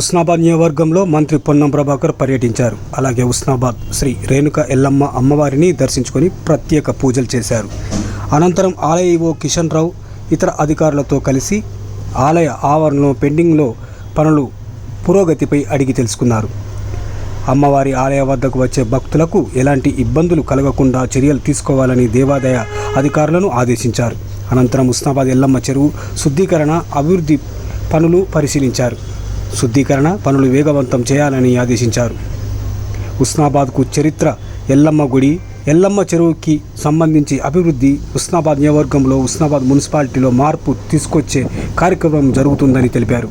ఉస్నాబాద్ నియోజకవర్గంలో మంత్రి పొన్నం ప్రభాకర్ పర్యటించారు. అలాగే ఉస్నాబాద్ శ్రీ రేణుక ఎల్లమ్మ అమ్మవారిని దర్శించుకొని ప్రత్యేక పూజలు చేశారు. అనంతరం ఆలయ ఈవో కిషన్ రావు ఇతర అధికారులతో కలిసి ఆలయ ఆవరణలో పెండింగ్లో పనులు పురోగతిపై అడిగి తెలుసుకున్నారు. అమ్మవారి ఆలయ వద్దకు వచ్చే భక్తులకు ఎలాంటి ఇబ్బందులు కలగకుండా చర్యలు తీసుకోవాలని దేవాదాయ అధికారులను ఆదేశించారు. అనంతరం ఉస్నాబాద్ ఎల్లమ్మ చెరువు శుద్ధీకరణ అభివృద్ధి పనులు పరిశీలించారు. శుద్ధీకరణ పనులు వేగవంతం చేయాలని ఆదేశించారు. ఉస్నాబాద్కు చరిత్ర ఎల్లమ్మ గుడి ఎల్లమ్మ చెరువుకి సంబంధించి అభివృద్ధి ఉస్నాబాద్ నియోజకవర్గంలో ఉస్నాబాద్ మున్సిపాలిటీలో మార్పు తీసుకొచ్చే కార్యక్రమం జరుగుతుందని తెలిపారు.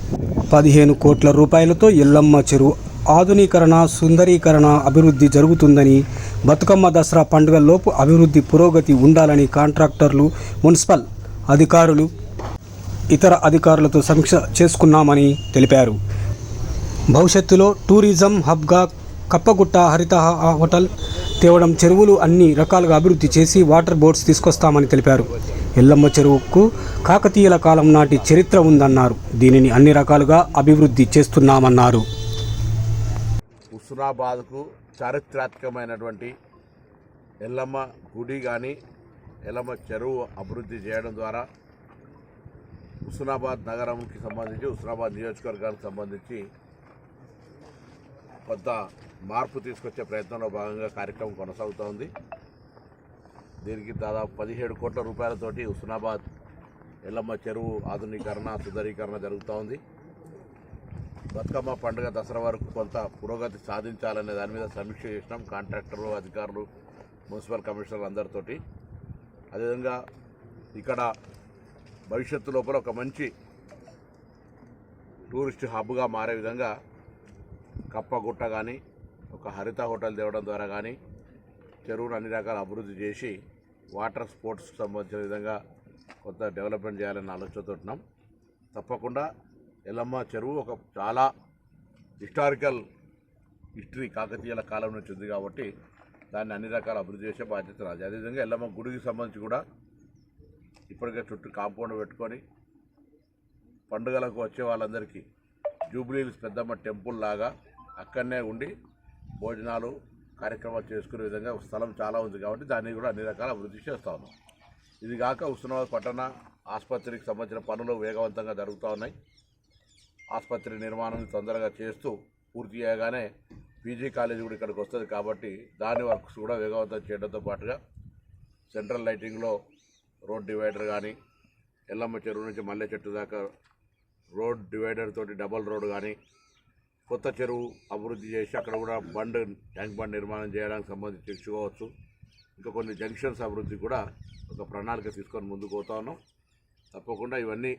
పదిహేను కోట్ల రూపాయలతో ఎల్లమ్మ చెరువు ఆధునీకరణ సుందరీకరణ అభివృద్ధి జరుగుతుందని బతుకమ్మ దసరా పండుగలోపు అభివృద్ధి పురోగతి ఉండాలని కాంట్రాక్టర్లు మున్సిపల్ అధికారులు ఇతర అధికారులతో సమీక్ష చేసుకున్నామని తెలిపారు. భవిష్యత్తులో టూరిజం హబ్గా కప్పగుట్ట హరిత హోటల్ తేవడం చెరువులు అన్ని రకాలుగా అభివృద్ధి చేసి వాటర్ బోట్స్ తీసుకొస్తామని తెలిపారు. ఎల్లమ్మ చెరువుకు కాకతీయుల కాలం నాటి చరిత్ర ఉందన్నారు. దీనిని అన్ని రకాలుగా అభివృద్ధి చేస్తున్నామన్నారు. హుస్నాబాద్కు చారిత్రాత్మకమైనటువంటి ఎల్లమ్మ గుడి కానీ ఎల్లమ్మ చెరువు అభివృద్ధి చేయడం ద్వారా హుస్నాబాద్ నగరంకి సంబంధించి హుస్నాబాద్ నియోజకవర్గానికి సంబంధించి కొంత మార్పు తీసుకొచ్చే ప్రయత్నంలో భాగంగా కార్యక్రమం కొనసాగుతోంది. దీనికి దాదాపు పదిహేడు కోట్ల రూపాయలతోటి హుస్నాబాద్ ఎల్లమ్మ చెరువు ఆధునీకరణ సుందరీకరణ జరుగుతూ ఉంది బతుకమ్మ పండుగ దసరా వరకు కొంత పురోగతి సాధించాలనే దాని మీద సమీక్ష చేసినాం కాంట్రాక్టర్లు అధికారులు మున్సిపల్ కమిషనర్లు అందరితోటి. అదేవిధంగా ఇక్కడ భవిష్యత్తు లోపల ఒక మంచి టూరిస్ట్ హబ్గా మారే విధంగా కప్పగుట్ట కానీ ఒక హరిత హోటల్ తేవడం ద్వారా కానీ చెరువును అన్ని రకాల అభివృద్ధి చేసి వాటర్ స్పోర్ట్స్కి సంబంధించిన విధంగా కొంత డెవలప్మెంట్ చేయాలని ఆలోచనతో ఉన్నాం. తప్పకుండా ఎల్లమ్మ చెరువు ఒక చాలా హిస్టారికల్ హిస్టరీ కాకతీయుల కాలం నుంచి ఉంది కాబట్టి దాన్ని అన్ని రకాల అభివృద్ధి చేసే బాధ్యత రాదు అదేవిధంగా ఎల్లమ్మ గుడికి సంబంధించి కూడా ఇప్పటికే చుట్టూ కాంపౌండ్ పెట్టుకొని పండుగలకు వచ్చే వాళ్ళందరికీ జూబ్లీహిల్స్ పెద్దమ్మ టెంపుల్ లాగా అక్కడనే ఉండి భోజనాలు కార్యక్రమాలు చేసుకునే విధంగా స్థలం చాలా ఉంది కాబట్టి దాన్ని కూడా అన్ని రకాల అభివృద్ధి చేస్తూ ఉన్నాం. ఇది కాక ఉస్మానాబాద్ పట్టణ ఆసుపత్రికి సంబంధించిన పనులు వేగవంతంగా జరుగుతూ ఉన్నాయి. ఆసుపత్రి నిర్మాణం తొందరగా చేస్తూ పూర్తి చేయగానే పీజీ కాలేజీ కూడా ఇక్కడికి వస్తుంది కాబట్టి దాని వర్క్స్ కూడా వేగవంతం చేయడంతో పాటుగా సెంట్రల్ లైటింగ్లో రోడ్ డివైడర్ కానీ ఎల్లమ్మ చెరువు నుంచి మల్లె చెట్టు దాకా రోడ్ డివైడర్ తోటి డబల్ రోడ్ కానీ కొత్త చెరువు అభివృద్ధి చేసి అక్కడ కూడా బండ్ ట్యాంక్ బండ్ నిర్మాణం చేయడానికి సంబంధించి తెచ్చుకోవచ్చు ఇంకా కొన్ని జంక్షన్స్ అభివృద్ధి కూడా ఒక ప్రణాళిక తీసుకొని ముందుకు పోతా ఉన్నాం. తప్పకుండా ఇవన్నీ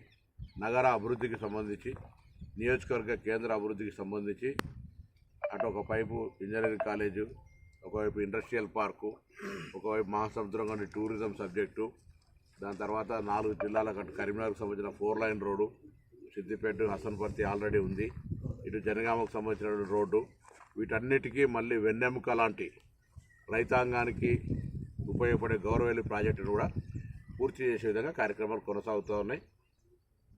నగర అభివృద్ధికి సంబంధించి నియోజకవర్గ కేంద్ర అభివృద్ధికి సంబంధించి అటు ఒక పైపు ఇంజనీరింగ్ కాలేజు ఒకవైపు ఇండస్ట్రియల్ పార్కు ఒకవైపు మహాసముద్రం కానీ టూరిజం సబ్జెక్టు దాని తర్వాత నాలుగు జిల్లాలకు అటు కరీంనగర్కి సంబంధించిన four lane road Siddipet Hasanparthy already ఉంది. ఇటు జనగామకు సంబంధించిన రోడ్డు వీటన్నిటికీ మళ్ళీ వెన్నెముక లాంటి రైతాంగానికి ఉపయోగపడే గౌరవేలి ప్రాజెక్టును కూడా పూర్తి చేసే విధంగా కార్యక్రమాలు కొనసాగుతూ ఉన్నాయి.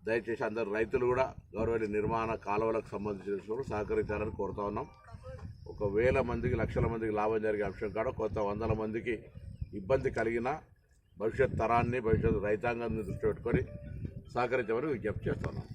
దయచేసి అందరు రైతులు కూడా గౌరవేలి నిర్మాణ కాలువలకు సంబంధించిన విషయంలో సహకరించాలని కోరుతా ఉన్నాం. ఒక వేల మందికి లక్షల మందికి లాభం జరిగే అంశం కాడ కొంత వందల మందికి ఇబ్బంది కలిగిన భవిష్యత్ తరాన్ని భవిష్యత్ రైతాంగాన్ని దృష్టి పెట్టుకొని సహకరించమని విజ్ఞప్తి చేస్తున్నాం